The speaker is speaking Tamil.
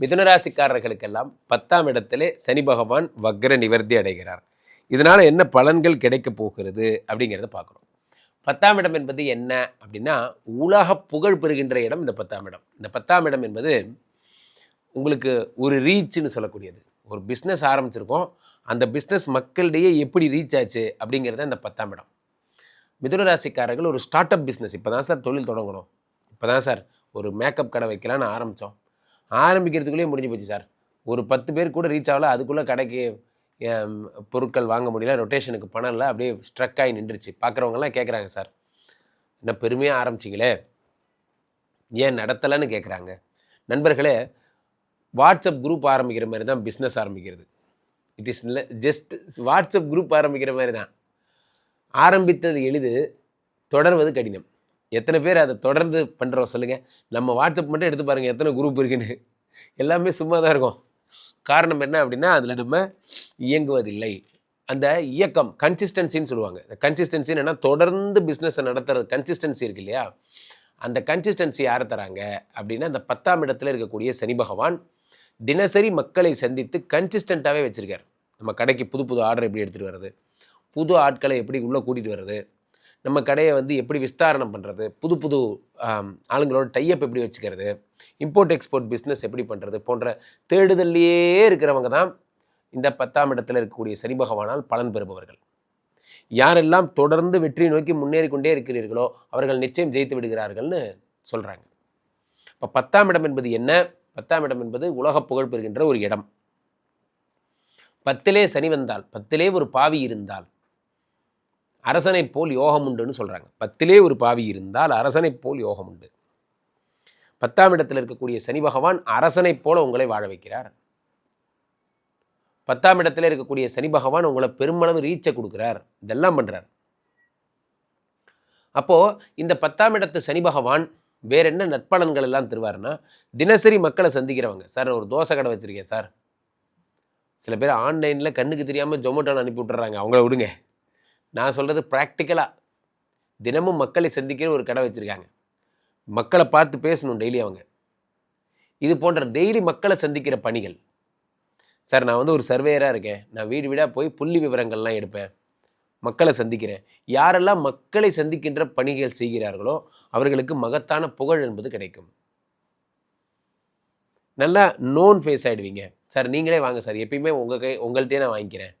மிதுனராசிக்காரர்களுக்கெல்லாம் பத்தாம் இடத்திலே சனி பகவான் வக்ர நிவர்த்தி அடைகிறார். இதனால் என்ன பலன்கள் கிடைக்க போகிறது அப்படிங்கிறத பார்க்குறோம். பத்தாம் இடம் என்பது என்ன அப்படின்னா உலக புகழ் பெறுகின்ற இடம் இந்த பத்தாம் இடம். இந்த பத்தாம் இடம் என்பது உங்களுக்கு ஒரு ரீச்னு சொல்லக்கூடியது. ஒரு பிஸ்னஸ் ஆரம்பிச்சிருக்கோம். அந்த பிஸ்னஸ் மக்களிடையே எப்படி ரீச் ஆச்சு அப்படிங்கிறது இந்த பத்தாம் இடம். மிதுனராசிக்காரர்கள் ஒரு ஸ்டார்ட் அப் பிஸ்னஸ் இப்போ தான் சார் தொழில் தொடங்கணும். இப்போ தான் சார் ஒரு மேக்கப் கடை வைக்கலான்னு ஆரம்பித்தோம் ஆரம்பிக்கிறதுக்குள்ளேயே முடிஞ்சு போச்சு சார். ஒரு பத்து பேர் கூட ரீச் ஆகல அதுக்குள்ளே கடைக்கு பொருட்கள் வாங்க முடியல ரொட்டேஷனுக்கு பணம் இல்லை அப்படியே ஸ்ட்ரக் ஆகி நின்றுச்சு. பார்க்குறவங்கலாம் கேட்குறாங்க சார். என்ன பெருமையாக ஆரம்பிச்சிங்களே. ஏன் நடத்தலைன்னு கேட்குறாங்க நண்பர்களே வாட்ஸ்அப் குரூப் ஆரம்பிக்கிற மாதிரி தான் பிஸ்னஸ் ஆரம்பிக்கிறது. It is just WhatsApp group ஆரம்பிக்கிற மாதிரி தான். ஆரம்பித்தது எளிது தொடர்வது கடினம். எத்தனை பேர் அதை தொடர்ந்து பண்ணுறோம் சொல்லுங்கள் நம்ம வாட்ஸ்அப் மட்டும் எடுத்து பாருங்கள் எத்தனை குரூப் இருக்குன்னு. எல்லாமே சும்மா தான் இருக்கும். காரணம் என்ன அப்படின்னா அதில் நம்ம இயங்குவதில்லை. அந்த இயக்கம் கன்சிஸ்டன்சின்னு சொல்லுவாங்க. இந்த கன்சிஸ்டன்சி என்னன்னா தொடர்ந்து பிஸ்னஸை நடத்துறது கன்சிஸ்டன்சி இருக்கு இல்லையா? அந்த கன்சிஸ்டன்சி யார் தராங்க அப்படின்னா அந்த பத்தாம் இடத்துல இருக்கக்கூடிய சனி பகவான் தினசரி மக்களை சந்தித்து கன்சிஸ்டண்ட்டாகவே வச்சுருக்கார். நம்ம கடைக்கு புது புது ஆர்டர் எப்படி எடுத்துகிட்டு வர்றது? புது ஆட்களை எப்படி உள்ளே கூட்டிகிட்டு வர்றது? நம்ம கடையை வந்து எப்படி விஸ்தாரணம் பண்ணுறது புது புது ஆளுங்களோட டையப் எப்படி வச்சுக்கிறது? இம்போர்ட் எக்ஸ்போர்ட் பிஸ்னஸ் எப்படி பண்ணுறது போன்ற தேடுதல்லையே இருக்கிறவங்க தான் இந்த பத்தாம் இடத்துல இருக்கக்கூடிய சனி பகவானால் பலன் பெறுபவர்கள். யாரெல்லாம் தொடர்ந்து வெற்றியை நோக்கி முன்னேறி கொண்டே இருக்கிறீர்களோ அவர்கள் நிச்சயம் ஜெயித்து விடுகிறார்கள்னு சொல்கிறாங்க இப்போ பத்தாம் இடம் என்பது என்ன? பத்தாம் இடம் என்பது உலக புகழ் பெறுகின்ற ஒரு இடம். பத்திலே சனி வந்தால் பத்திலே ஒரு பாவி இருந்தால் அரசனைப் போல் யோகம் உண்டுன்னு சொல்கிறாங்க பத்திலே ஒரு பாவி இருந்தால் அரசனைப் போல் யோகம் உண்டு. பத்தாம் இடத்தில் இருக்கக்கூடிய சனி பகவான் அரசனைப் போல உங்களை வாழ வைக்கிறார். பத்தாம் இடத்துல இருக்கக்கூடிய சனி பகவான் உங்களை பெருமளவு ரீச்சை கொடுக்குறார். இதெல்லாம் பண்ணுறார் அப்போது இந்த பத்தாம் இடத்து சனி பகவான் வேற என்ன நற்பலன்கள் எல்லாம் தருவார்னா தினசரி மக்களை சந்திக்கிறவங்க. சார் ஒரு தோசை கடை வச்சுருக்கேன் சார். சில பேர் ஆன்லைனில் கண்ணுக்கு தெரியாமல் ஜொமேட்டோன்னு அனுப்பி விட்டுறாங்க அவங்கள விடுங்க. நான் சொல்கிறது ப்ராக்டிக்கலாக தினமும் மக்களை சந்திக்கிற ஒரு கடை வச்சுருக்காங்க. மக்களை பார்த்து பேசணும் டெய்லி அவங்க. இது போன்ற டெய்லி மக்களை சந்திக்கிற பணிகள். சார் நான் வந்து ஒரு சர்வேயராக இருக்கேன். நான் வீடு வீடாக போய் புள்ளி விவரங்கள்லாம் எடுப்பேன். மக்களை சந்திக்கிறேன். யாரெல்லாம் மக்களை சந்திக்கின்ற பணிகள் செய்கிறார்களோ அவர்களுக்கு மகத்தான புகழ் என்பது கிடைக்கும். நல்லா நோன் ஃபேஸ் ஆகிடுவீங்க சார் நீங்களே வாங்க சார். எப்பயுமே உங்கள் கை உங்கள்கிட்டே நான் வாங்கிக்கிறேன்.